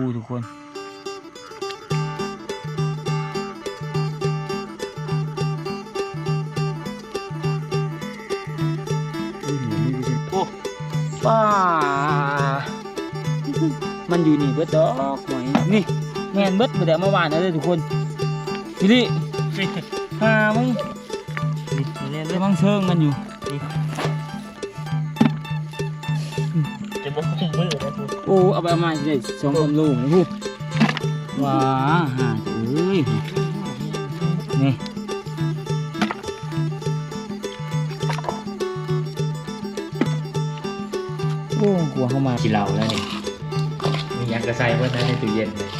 ดูทุกคนอุ้ยหนูมีวิธีโอ้ป้ามันอยู่นี่เบิดดอกหน่อยนี่แมนเบิดมาแต่เมื่อวานนะเลยทุกคนพี่ดิหามึงนี่เนี่ยกำลังเชิงกันอยู่ อ้เอาไปเอามาสิได้สองคนลูกนะพูว้าหาเอ้ยนี่โอ้กลัวเข้ามาขี้เหล้าแล้วนี่มียังกระใส่เพื่อนนั้นในตู้เย็นเลย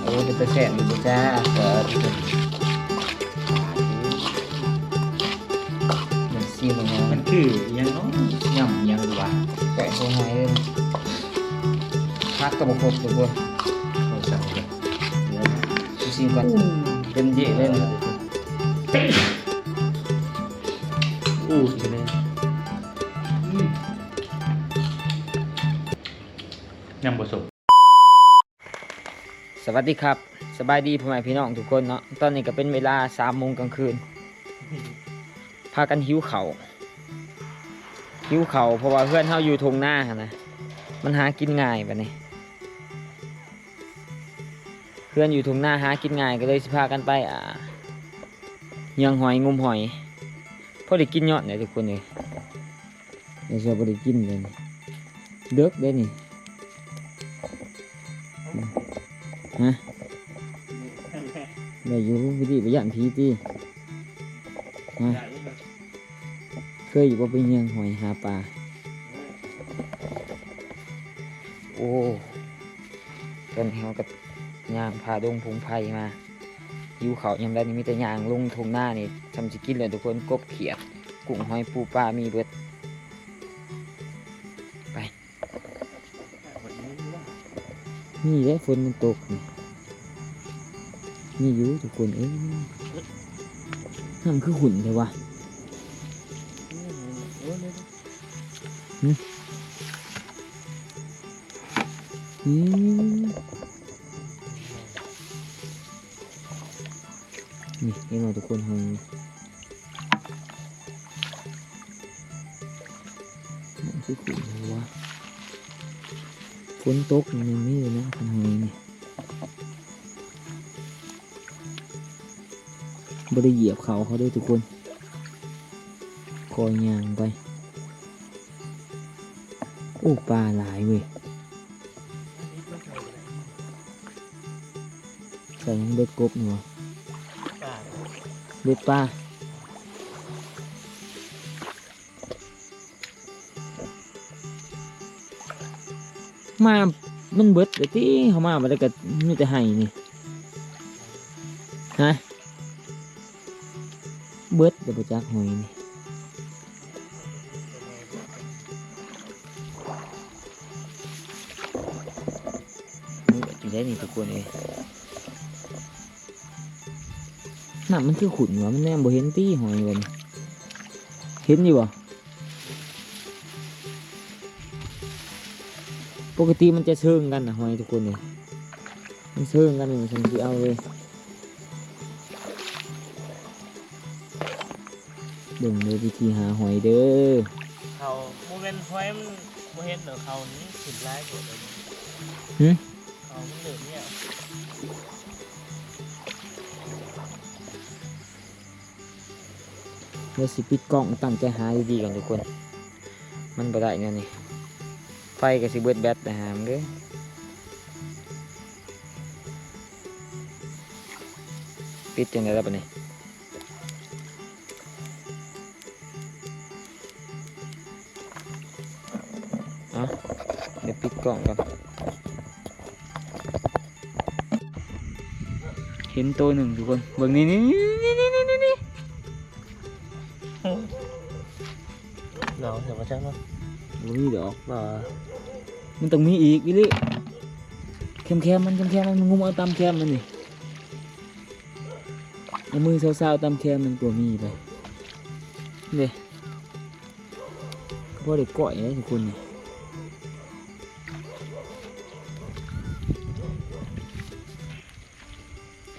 โอ้เป็นตะแสบอยู่จ้าเออเหมือนซีมันมัมันนคือยังเนาะย่ำยังดูวะ แกะโคหายเลยพักกระบอกครบทุกคนโทรศัพท์เลยเดี๋ยวนะดูซีก่อนเต็มเยอะเลยนะอู้อีกเลยยังผสมสวัสดีครับ สบายดีพ่อแม่พี่น้องทุกคนเนาะตอนนี้ก็เป็นเวลาสามโมงกลางคืน พากันหิวเขาว หิวเขาวเพราะว่าเพื่อนเฮาอยู่ทงหน้าหั้นนะมันหากินง่ายปะนี่เพื่อนอยู่ทงหน้าหากินง่ายก็เลยสิพากันไปอ่าเยังหอยงมหอยพอได้กินยอดเลยทุกคนเลยเดี๋ยวจะพอได้กินเลยนี่เด็กได้นี่ฮะได้อยู่วิธีไปย่านผีตีฮะเค ยอยู่ว่าไปเยังหอยหาปลา โอ้ตอนนี้เขาก็ย่างพาดงพงไผ่มาอยู่เขายำได้นี่มีแต่ยางลงทงหน้านี่ทำสกินเลยทุกคนกบเขียดกุ้งหอยปูปลา มีเบิดไป นี่ได้ฝนมันตก นี่นี่อยู่ทุกคนเอ้ยน้ำคือหุ่นเลยวะ อืมนี่เห็นไหมทุกคนหอยมันคือขุ่นเลยวะฝนตกมันยังไม่เลยนะคันหอยนี่บริเหยียบเขาเขาด้วยทุกคน คอยยางไปโอ้ปลาหลายเว้ยใส่ยังเบ็ดกบอยู่วะ เบ็ดปลามามันเบิดเลยที่เขามามันก็มีแต่ไห้นี่ฮะเบิดเดี๋ยวไปจักหอยนี่นี่แบบนี้ได้นี่ทุกคนเลยน้ำมันคือขุ่นวะมันแนมบ่เห็นตี้หอยเลยนี่เห็นอยู่บ่ปกติมันจะเชิงกันนะหอยทุกคนเลยมันเชิงกันนี่ฉันจะเอาเลยเบิ่งเลยวิธีหาหอยเด้อเขาโมเมนต์ไฟมันโมเห็นเหรอเขานี้สุดร้ายกว่าเลยหึ เขามันเหลือเนี่ยเดี๋ยวสิปิดกล้องตั้งใจหาดีๆกันทุกคน มันบ่ได้เนี่ยนี่ ไฟก็สิเบิดแบตนะฮะมงเด้อปิดจังได๋ล่ะบัดนี้เอาเดี๋ยวปิดกล่องก่อน ห็นตัวหนึ่งทุกคนเบิ่งนี่นี่นี่นี่นี่นี่นี่เนาะเดี๋ยวมาจ้างเนาะโอ้ยดอกว่ามันต้องมีอีกวิลลี่แคมแคมๆมันแคมแคมๆมันงุมเอาตามแคมมันนี่เอามือเศร้าๆตามแคมมันกลัวมีไปเลยพอเด็กก่อยเลยทุกคนนี่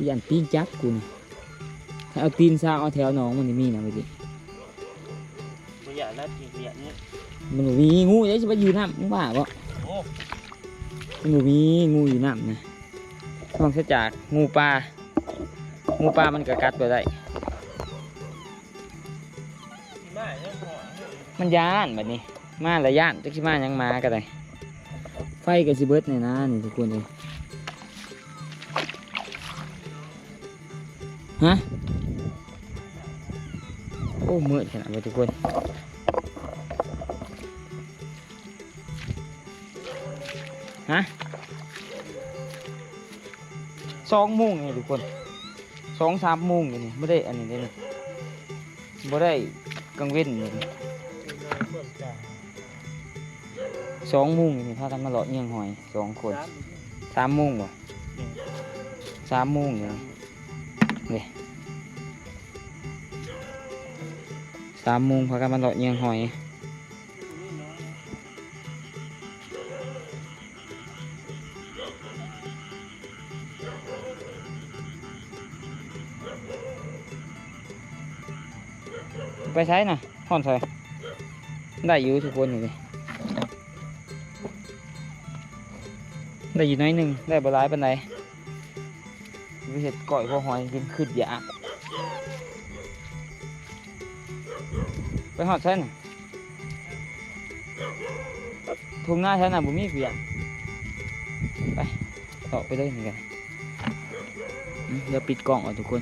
ยันปิ้งจักกูนี่ถ้าเอาตีนซาเอาแถวหนองมันนี่มีนะเมื่อกี้บ่อยากนัดอีกอย่างนี้มันบ่มีงูเดี๋ยวจะไปอยู่น้ำมึงบ้าปะโอ้มันบ่มีงูอยู่น้ำนะนอกจากงูปลางูปลามันก็กัดไปได้ ที่มาเนี่ยพอมันย่านแบบนี้ มาละย่านจักสิมาหยังมาก็ได้ไฟก็สิเบิดเนี่ยนะนี่ทุกคนเลย ฮะ โอ้มืดขนาดนี้ทุกคนฮะสองโมงไงทุกคนสองสามโมงอยู่นี่ไม่ได้อันนี้เลยนี่ไม่ได้กลางเว้นเลยนี่เบิ่งจ้าสองโมงนี่พากันมาเลาะเยี่ยงหอยสองคนสามสามโมงบ่สามโมงเลยสามโมงพากันมาเลาะเยียงหอยไปใช้น่ะห่อนใส่ได้อยู่ทุกคนอยู่เลยได้อยู่น้อยหนึ่งได้บลายเปันได ไปเห็ดก่อยพอหอยกินขึ้นยาไปหอดใช่น่ะทุ่งหน้าใช่น่ะบุมีเปียกไปต่อไปเลยเหมือนกันเดี๋ยวปิดกล้องก่อนทุกคน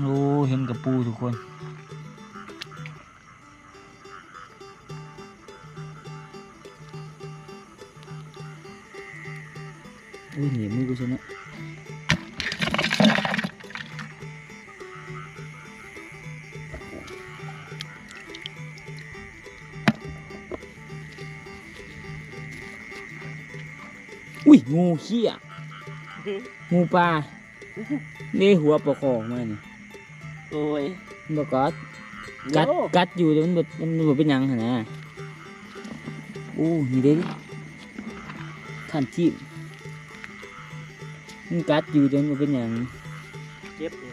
โอ้ เห็นกับปูทุกคน อุ้ยเหนียวมือกูชนะอุ้ยงูเขี้ยงูปลานี่หัวปลาคองมานี่โอ้ยมันบกัดกัดกัดอยู่แต่มันบดมันบดเป็นหยังหั่นนะอู้นี่เด้ดิท่านที มมันกัดอยู่แต่มันบ่เป็นหยังเจ็บอยู่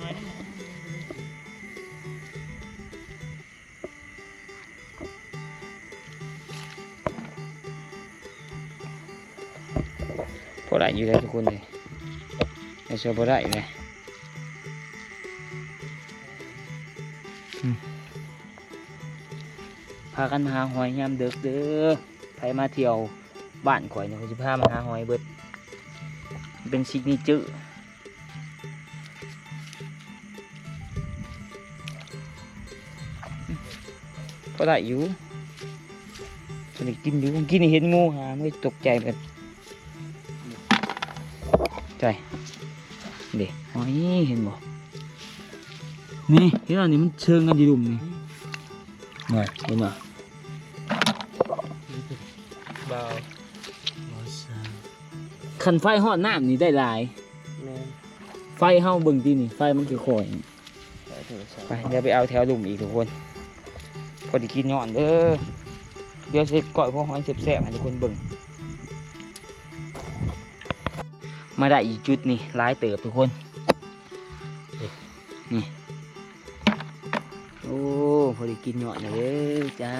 น้อยนิดพอได้อยู่แล้วทุกคนเลยไม่ใช่พอได้เลย พากันหาหอยยามเด็กเด้อใครมาเที่ยวบ้านข่อยเนี่ยเขาจะพามาหาหอยเบิด เป็นซิกเนเจอร์พอได้อยู่ตอนนี้กินอยู่กินเห็นงูหาไม่ตกใจเหมือนใจเด็กอ๋อยเห็นบ่นี่เห็นอันนี้มันเชิงกันดีดุมนี่นี่เห็นบ่เบาโอ้ยสามคันไฟหอดน้ำนี่ได้หลาย แม่นไฟเฮาเบิ่งที่นี่ ไฟมันคือข่อยนี่ไปถึงสามไปเดี๋ยวไปเอาแถวดุมอีกทุกคน พอดีกินย้อนเด้อเดี๋ยวสิก่อยพวกหอยแซ่บๆให้ทุกคนเบิ่งมาได้อีกจุดนี่หลายเติบทุกคน นี่ โอ้ พอดีกินย้อนเลยเด้อจ้า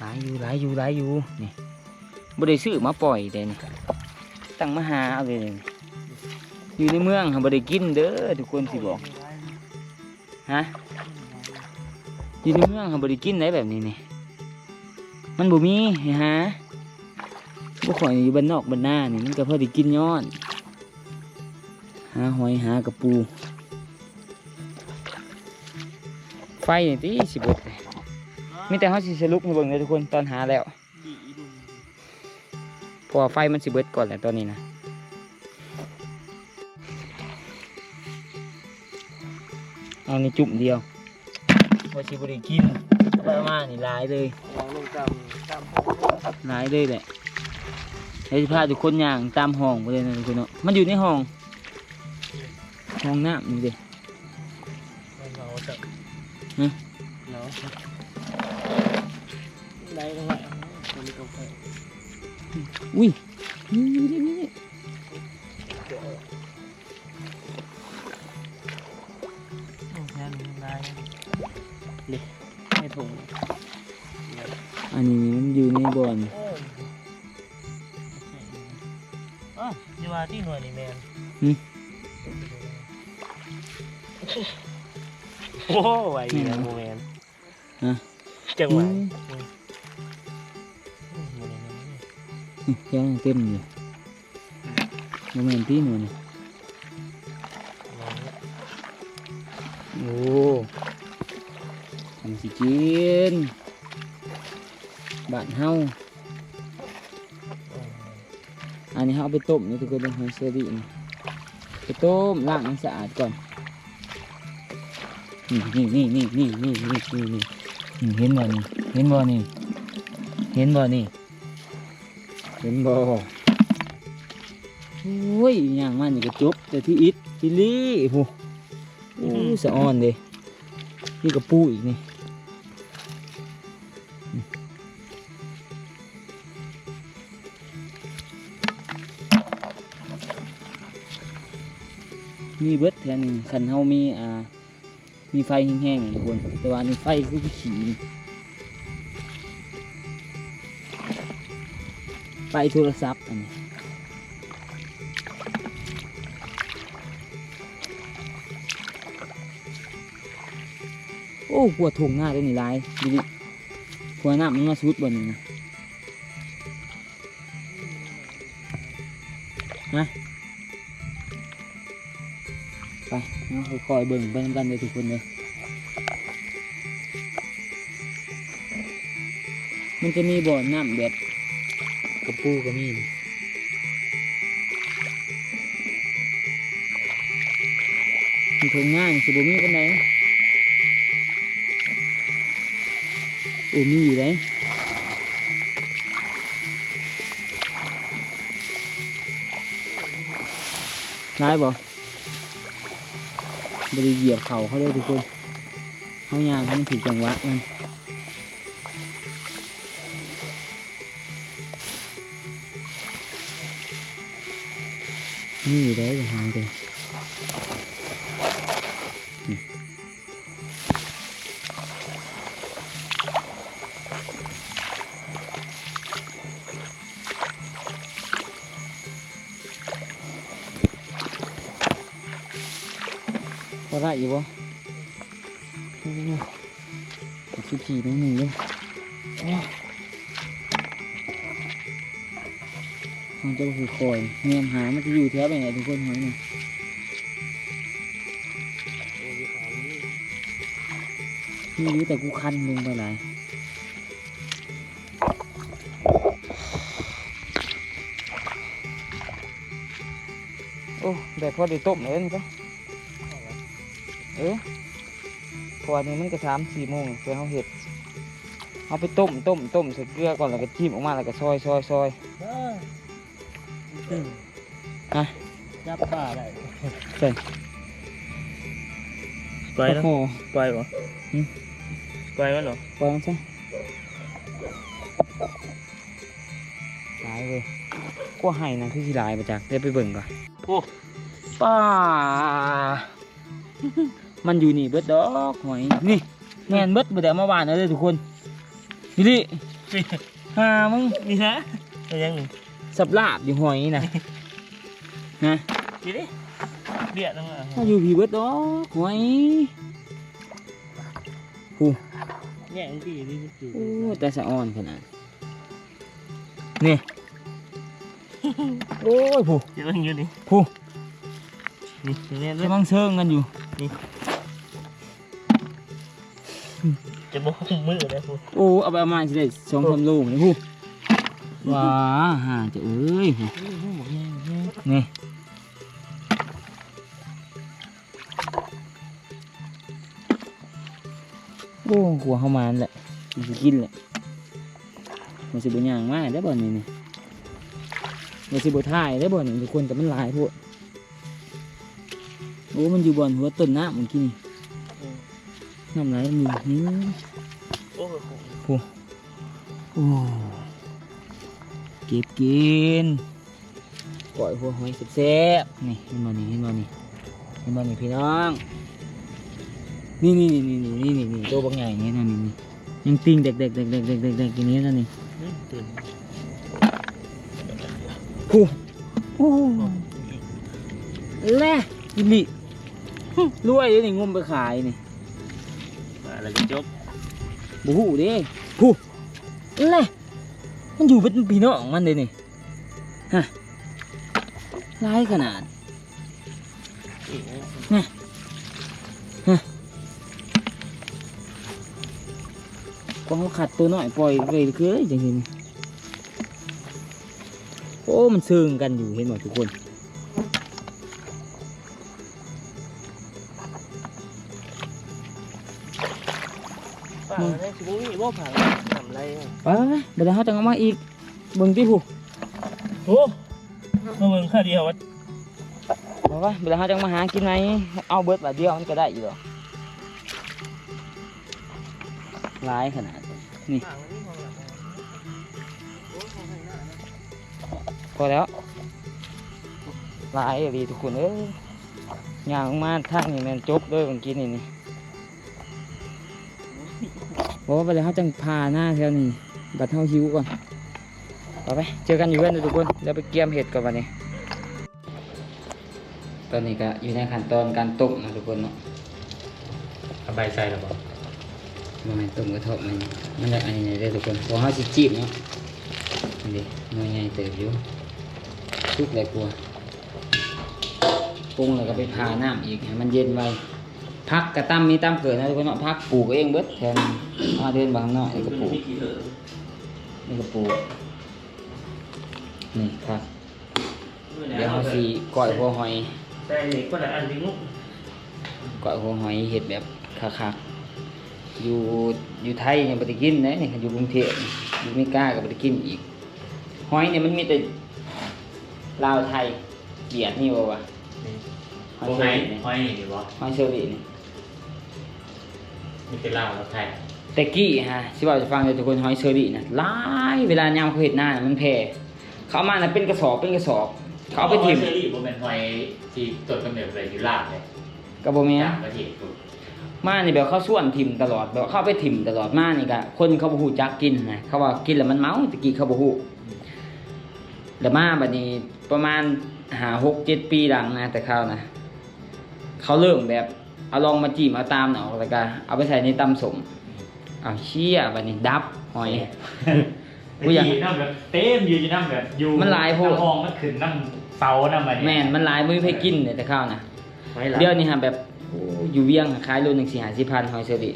หลายอยู่หลายอยู่หลายอยู่นี่บ่ได้ซื้อมาปล่อยแต่นี่ตั้งมาหาเอาเลยอยู่ในเมืองหาบ่ได้กินเด้อทุกคนสิบอกฮะอยู่ในเมืองหาบ่ได้กินได้แบบนี้นี่มันบ่มีให้หาบ่ข่อยอยู่บ้านนอกบ้านนานี่มันก็พอได้กินย้อนหาหอยหากระปู ไฟนี่ติสิบิดเลยมีแต่เฮาสิสรุปให้เบิ่งเลยทุกคนตอนหาแล้วดีอีดุมเพราะว่าไฟมันสิเบิดก่อนแหละตอนนี้นะเอาในจุ่มเดียวพอชิบริกินประมาณนี่หลายเลยลองลงจำจำหลายเลยแหละเดี๋ยวจะพาทุกคนย่างตามห้องไปเลยนะทุกคนเนาะมันอยู่ในห้องห้องน้ำนี่เด้ ฮะเนาะได้ตรงไหนตัวนี้ก็ไปอุ้ยนี่นี่นี่นี่แค่นี้ได้นี่ไม่ถุงอันนี้มันอยู่ในบ่อนโอ้ยอ๋อนี่ว่าที่หน่วยนี่แมน โอ้ยเดี๋ยวโมเมนต์ฮะจังหวะยังเต็มอยู่โมเมนต์ที่หนูนี่โอ้มันสิกิน bạn hau อันนี้เขาไปต้มนี่ทุกคนเป็นไฮเซอร์ดีไปต้มล้างน้ำสะอาดก่อน นี่นี่นี่นี่นี่นี่นี่นี่นี่เห็นบ่นี่เห็นบ่นี่เห็นบ่นี่เห็นบ่โอ้ยอย่างมันนี่ก็จบแต่ที่อิดที่ลี่โหโอ้สะอ่อนเด้นี่กระปูอีกนี่มีเบิดแทนคันเฮามีอ่า มีไฟแห้งๆนี่ทุกคน แต่ว่านนี้ไฟคือขี้นี่ไฟโทรศัพท์อันนี้โอ้ปวดถุงง่ายเลยนี่ลายดูดิหัวหน้ามันมาสุดบนนี่นะมา ไปเอาคอยๆเบิ่งไปนำกันเลยทุกคนเลยมันจะมีบ่อน้ำแบบกระปูก็มีนี่มีถุงง่ายสิบ่มีกันไหนโอ้มีอยู่ไหนร้ายบ่ ไปเหยียบเข่าเขาเลยทุกคนเขายางเขามันถูกจังหวะมันนี่อยู่ได้อย่าหายเลย ได้อยู่บ่โอ้โหสุขีนิดหนึ่งเลยมันจะคือคอยเงียมหามันจะอยู่แถวไปไหนทุกคนหอยนี่โอ้ยขาวนี่มีอยู่แต่กูคันลงไปหลายโอ้แต่พอได้ต้มเลยนี่จ้ะ เออเพอนี้มันก็สามสี่โมงเพื่อเขาเห็ดเอาไปต้มต้มต้มใส่เกลือก่อนแล้วก็จิ้มออกมาแล้วก็ซอยซอยซอยเอ้ยตึงฮะจับปลาได้ใช่ไปแล้วโอ้โหไปเหรอหึไปมันเหรอปล่อยมันซะหลายเว้ยกลัวไห้นะคือสิหลายประจักเดี๋ยวไปเบิ่งก่อนโอ้ป้า มันอยู่นี่เบิดดอกหอยนี่แม่นเบิดบ่ได้เอามาหวานเอาเลยทุกคนนี่ดินี่หามึงนี่ฮะเป็นยังหนึ่งสับลาบอยู่หอยนะนะดีดิเบียดตั้งแต่ถ้าอยู่พี่เบิดดอกหอยแง่งดีนี่มันอยู่โอ้แต่สะอ่อนขนาดนี่โอ้ยผู้เดี๋ยวมันอยู่นี่ผู้นี่แง่เลยกำลังเชิงกันอยู่ จะบอกมือเลยพูโอ้เอาไปเอามาสิได้สองสามโลเลยผู้ว้าหาจะเอ้ยผู้นี่โอ้หัวเข้ามานั่นแหละมันจะกินแหละมันสิบุญยางมากได้อบ่นี่นี่ในสิบถ่ายได้บ่นี่ทุกคนแต่มันหลายพวกโอ้มันอยู่บนหัวต้นน้ำเมื่อกี้นี่อืมน้ำไหลมีนี่โอ้โหโอ้เก็บกินก่อยหัวหอยแซ่บๆนี่เห็นบ่นี่เห็นบ่นี่เห็นบ่นี่พี่น้อง นี่นี่นี่นี่นี่นี่นี่ตัวบางใหญ่นี่นะนี่นี่ยังติงเด็กเด็กเด็กเด็กเด็กเด็กเด็กอย่างนี้นะนี่อืมตื่นผู้โอ้แล่กิลิหึ รวยเลยนี่งมไปขายนี่มาแล้วก็จบบูหูเด้ผู้แล่มันอยู่เป็นพี่น้องมันเลยนี่ฮะร้ายขนาดอีกนะก็เขาขัดตัวหน่อยปล่อยไปคือจังซี่นี่โอ้มันเชิงกันอยู่เห็นหมดทุกคน บุ้ยว่าผ่านทำไรอะไปเดี๋ยวเขาจะเอามาอีกเบิ่งที่ผู้โอ้มาเบิ่งข้าเดียววัดบอกว่าเดี๋ยวเขาจะมาหากินไหนเอาเบิดบาทเดียวมันก็ได้อยู่หรอกร้ายขนาดพอแล้วหลายอะดีทุกคนเอ้ยย่างมาทางนี่แมันจบเลยเมื่อกี้นี่นี่ บอกว่าไปเลยเขาจังพาหน้าแถวนี้บัดเท่าหิวก่อนไปไปเจอกันอยู่เพื่อนเด้อทุกคนเดี๋ยวไปเกี่ยมเห็ดก่อนวันนี้ ตอนนี้ก็อยู่ในขั้นตอนการต้มนะทุกคนเนาะสบายใจหรอบอกมันต้มกระเทาะมันมันจะอันนี้ได้อทุกคนเพอเขาสิจีบเนาะนี่ดิหน่วยใหญ่เติบอยู่ทุกเลยกลัวปรุงแล้วก็ไปพาน้ำอีกให้มันเย็นไว้ พักกระตั้มมีตั้มเกิดนะทุกคนเนาะพักปลูกเองเบิดแทนมาเดินบางเนาะนี่ก็ปลูกนี่ก็ปลูกนี่ครับเดี๋ยวเขาสีก้อยหัวหอยใส่เหล็กก็ได้อันนี้มุกก้อยหัวหอยเห็ดแบบคักๆอยู่อยู่ไทยเนี่ยปฏิกินนะนี่อยู่กรุงเทพอยู่อเมริกากับปฏิกินอีกหอยเนี่ยมันมีแต่ลาวไทยเบียดนี่บ่วะหอยโอ้เชอไงรี่นี่หอยนี่บอกหอยเชอรี่นี่ มีเป็นลาวแล้วไทยแต่กี้ฮะสิบอกจะฟังเลยทุกคนหอยเชอรี่นะหลายเวลายามเขาเห็ดหน้าน่ะมันแพร่เขาเอามาน่ะเป็นกระสอบเป็นกระสอบ เขาเอาไปถิ่มเชอรี่ผมเป็นหอยที่ต้นกำเนิดเลยอยู่ลาวเลยกระบอกเมีย ต่างประเทศถูกมานี่แบบเขาส่วนถิ่มตลอดแบบเข้าไปถิ่มตลอดมานี่กะคนเขาบ่ฮู้จักกินนะเขาว่ากินแล้วมันเมาตะกี้เขาบ่ฮู้แล้วมาบัดนี้ประมาณหาหกเจ็ดปีหลังนะแต่เขานะเขาเริ่มแบบ เอาลองมาจิ้มเอาตามเอาแล้วก็เอาไปใส่ในตำสมเอาเชี่ยบัดนี้ดับหอย กูกูอยากนั่งแบบเต็มยืนอยู่นั่งแบบอยู่มันหลายโพดน้ำห้องมันขึ้นนั่งเสานั่งแบบแม่นมันหลายมือให้กินเลยแต่ข้าวนะหอยหลายเดี๋ยวนี้ฮะแบบโอ้อยู่เวียงขายโลหนึ่งสี่หาสิพันหอยเชอรี่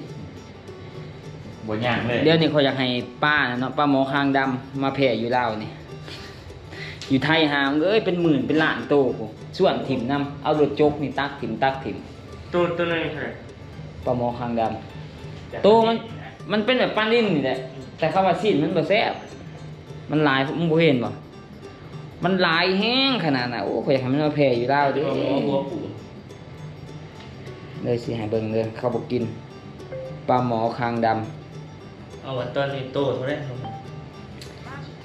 บนย่างเลยเดี๋ยวนี้เขาอยากให้ป้าน่ะเนาะป้าหมอคางดำมาแผ่อยู่ลาวนี่ อยู่ไทยหามเอ้ยเป็นหมื่นเป็นล้านโตกูส่วนถิ่มนํเอารถจกนี่ตักถิ่มตักถิ่ม ตัวตัวนึงค่ะป้าหมอคางดำโตมันมันเป็นแบบปั้นลิ้นนี่แหละแต่คำว่าสิ้นมันบ่แซ่บมันหลายมึงบ่เห็นบ่มันหลายแห้งขนาดน่ะโอ้ข่อยอยากให้มันมาแผ่อยู่ลาวเด้ตัวหัวอปูเลยสิให้เบิ่งเลยเขาบอกกินปลาหมอคางดเอาวันตอนนี้โตเท่าไหร่ครับ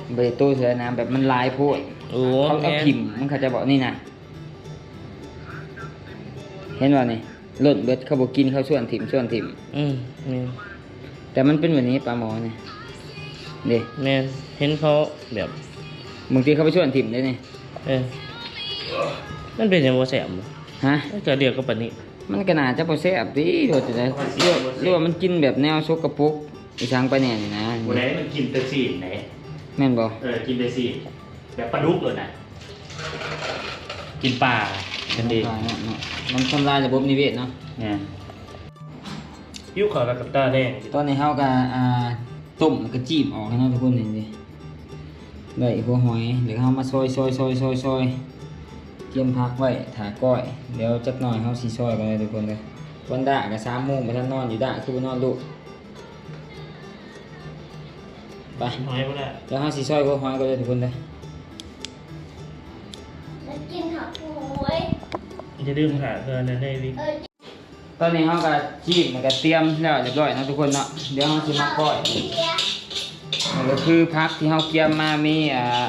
ำเบรตู้เสือน้ำแบบมันลายโพดโอ้เขาเอาถิ่มมันเขาจะบอกนี่นะเห็นว่านี่ห ล่นเบิดเขาบอกกินเขาส่วนถิ่มส่วนถิ่ม อืมนี่แต่มันเป็นแบบนี้ปลาหมอนี่เด้แม่นเห็นเขาแบบบางทีเขาไปส่วนถิ่มได้นี่เออมันเป็นอย่างโมแสมฮะจะเรียกก็ปานนี้ มันก็น่าจะบ่แซ่บดิโดดจะได้เรียกเรียกว่ามันกินแบบแนวชกกระปุกอีสังไปแน่นี่นะวันไหนมันกินแต่ซีนไหนแม่นบ่เออกินแต่ซีนแบบปลาดุกเลยนะกินปลา กันดีเนาะเนาะมันทำลายระบบนิเวศเนาะเนี่ยยิ้วขาวกับตาแดงตอนนี้เขาก็อ่าต้มแล้วก็จีบออกให้เนาะทุกคนนี่ดิได้หัวหอยเดี๋ยวเขามาซอยซอยซอยซอยซอยเตรียมพักไว้ถาก้อยเดี๋ยวจักหน่อยเขาสีซอยกันเลยทุกคนเลยวันด่ากับสามโมงไปท่านนอนอยู่ด่าคือไปนอนลูกไปหอยพวกนั้นเดี๋ยวเขาสีซอยหัวหอยกันเลยทุกคนเลย จะดื่มหาเงินในวิตอนนี้เขาก็จีบมันก็เตรียมแล้วเรียบร้อยเนาะทุกคนเนาะเดี๋ยวเขาจะมาก้อยนี่ก็คือพักที่เขาเตรียมมามีอ่า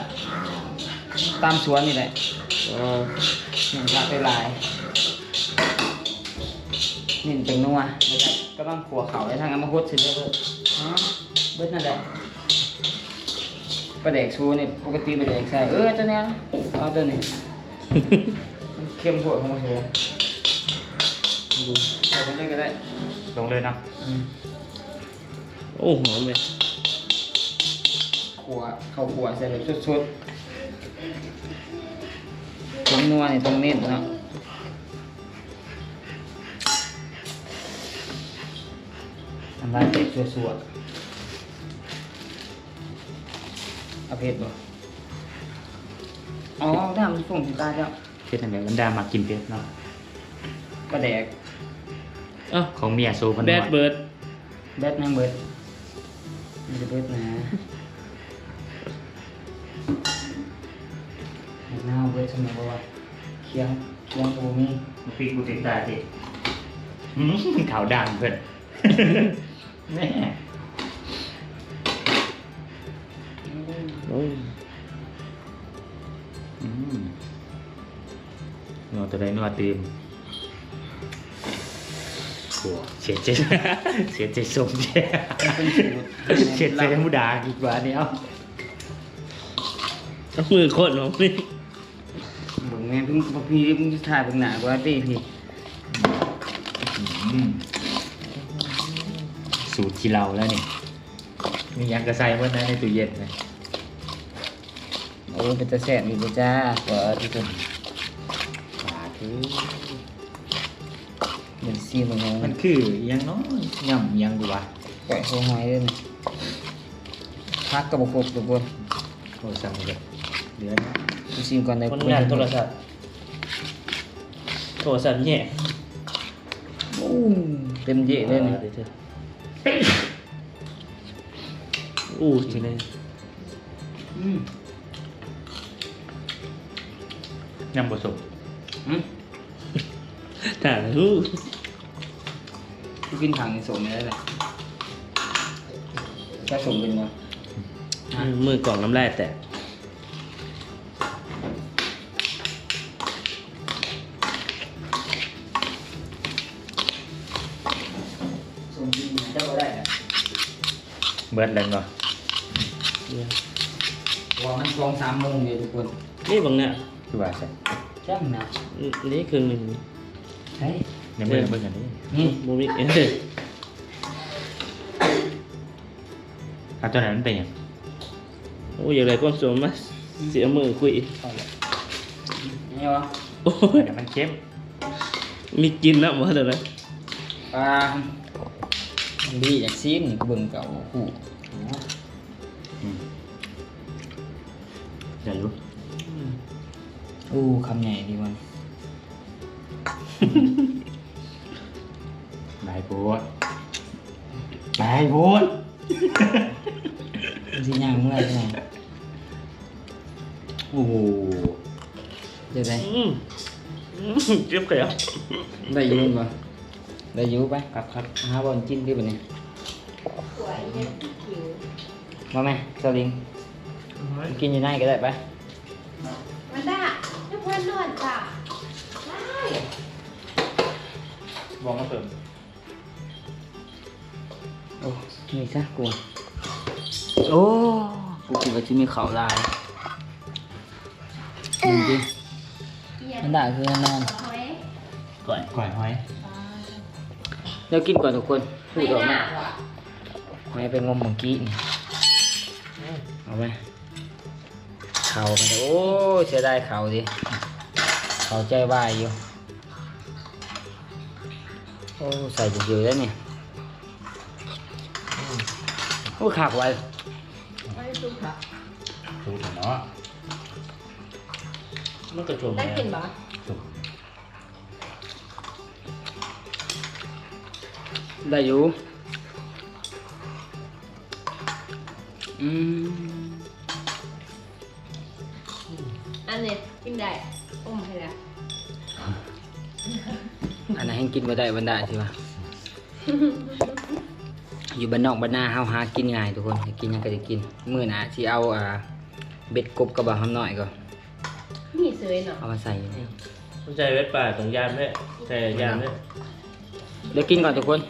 ตามสวนนี่แหละเออหนึ่งพักได้หลายนี่เป็นนัวนะครับก็ต้องขัวเขาได้ทางอัมพดสิเด้อเบิดอ๋อเบิดนั่นแหละปลาแดกชูนี่ปกติปลาแดกใส่เออตัวเนี้ยนะเอาตัวนี้มัน เข้มข้นของมันเลยดูใส่ไปเลยก็ได้ลงเลยเนาะอืมโอ้หอมเลยขัวเข้าขัวใส่แบบสุดๆตรงนัวนี่ตรงเน้นเนาะอันนั้นเผ็ดสัวๆเอาเผ็ดบ่อ๋อได้มันส่งถึงตาแล้ว เพชรนั่นแหละมันดามากินเพชรเนาะปลาแดกเอ้าของเมียโซพันแบดเบิร์ดแบทแมงเบิดมันจะเบิดนะเห็นหน้าเบิดสมัยบ่ว่าเคียงเคียงตัวมีมันปีกูติดตาดิหืมขาวด่างเพื่อนแม่ ตัวใดนัวตีมโอ้เสียใจ เสียใจสมเสียมันเป็นสูตรเสียใจมุดาอีกว่านี้เอาเอามือโคตรหอมนี่มึงแม่เพิ่งพี่มึงจะถ่ายเพิ่งหนากว่าตีพี่อืมสูตรที่เราแล้วนี่ มียังกระใสเมื่อนั้นในตู้เย็นเลยโอ้เป็นตะแสบอยู่บ่จ้าก็ที่สุด สาธุเดี๋ยวซีมันงงมันคืออิหยังเนาะย่ำอิหยังกูวะปล่อยหัวหอยเลยนะพักกระบอกครบทุกคนโอ้สั่งเลยเหลือนะกูซีมก่อนได้คนงานโทรศัพท์โทรศัพท์แย่โอ้เต็มเยอะเลยนะดี๋วเถอะอู้จริงเลยอืมย่ำผสม อืม ถ่ายอู้กูกินถังนี่สมเลยแหละแค่สมเป็นวะมือกล่องน้ำลายแตกสมจริงเจ้าก็ได้นะเบิร์ดเลยเนาะเพราะว่ามันสองสามโมงเลยทุกคนนี่บางเนี่ยคือว่าใช่ใช่ไหมนะนี่ครึ่งหนึ่ง ใช่ในมือเบิ่งอันนี้นี่บูมิเออเอาตัวไหนมันเป็นหยังโอ้ยอย่างไรก็สวมมาเสียมือคุยนี่วะโอ้ยเดี๋ยวมันเข้มมีกินแล้วมาเดี๋ยวนะปลามันดีอยากซีมนี่กูเบิ่งเก่าคู่อืมเดี๋ยวรู้อู้คำใหญ่ดีวัน หลายโพดหลายโพดมันสิย่างเมื่อไหร่ใช่ไหมโอ้โหเจะได้อืมอืมเจ็บแขนได้อยูบ่ได้อยูไปครับครับหาบอลจิ้นที่บ่เนี่ยมาไหมสลิงกินอยู่ไหนก็ได้ไปมันได้ถ้าเพื่อนนวดจ้ะได้ บอกมาเติมโอ้นี่ซะกูโอ้กูคิดว่าจะมีเขาลายมึงดิเอียมันได้คือแน่นอนหอยก่อนก่อยหอยเดี๋ยวกินก่อนทุกคนพูไม่ดออกน่ามาว่ะไม่ไปงมเมื่อกี้นี่เอาไปเขาไปโอ้เสียดายเขาดิเขาใจวายอยู่ โอ้ใส่เยอะๆแล้วเนี่ยโอ้ขากไว้ไม่ได้ซุปค่ะถูกเนาะมันกระชมได้กลิ่นปะถูกได้อยู่อืมอันนี้กินได้ อันนั้นให้กินบ่ได้บันได้สิวะอยู่บ้านนอกบ้านนาเฮาหากินง่ายทุกคนให้กินหยังก็ได้กินมื้อหน้าสิเอาอ่าเบ็ดกบกับบะหำน้อยก็นี่สวยเนาะเอามาใส่นี่ต้องใจเวทป่าต้องยามด้วยใจยามด้วยเดี๋ยวกินก่อนทุกคน